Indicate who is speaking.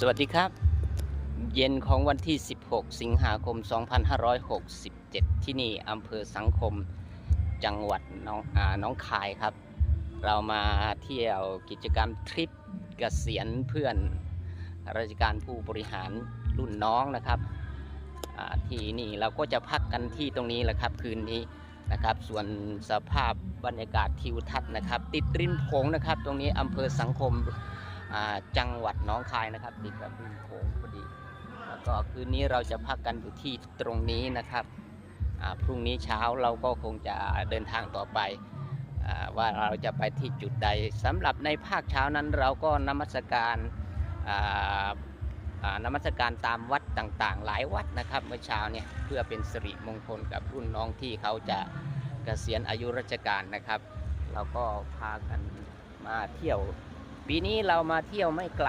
Speaker 1: สวัสดีครับ เย็นของวันที่ 16 สิงหาคม 2567 ที่นี่อำเภอสังคมจังหวัดน้องอาหน้องคายครับ เรามาเที่ยวกิจกรรมทริปเกษียณเพื่อนราชการผู้บริหารรุ่นน้องนะครับที่นี่เราก็จะพักกันที่ตรงนี้แหละครับคืนนี้นะครับ ส่วนสภาพบรรยากาศทิวทัศน์นะครับ ติดริมโขงนะครับ ตรงนี้อำเภอสังคม จังหวัดน้องคายนะครับติดกับริมโขงพอดี แล้วก็คืนนี้เราจะพักกันอยู่ที่ตรงนี้นะครับพรุ่งนี้เช้าเราก็คงจะเดินทางต่อไปอว่าเราจะไปที่จุดใดสำหรับในภาคเช้านั้นเราก็นมัสการนมัสการตามวัดต่างๆ หลายวัดนะครับเมื่อเช้าเนี่ยเพื่อเป็นสิริมงคลกับรุ่นน้องที่เขาจะเกษียณอายุราชการนะครับ เราก็พากันมาเที่ยว ปีนี้เรามาเที่ยวไม่ไกล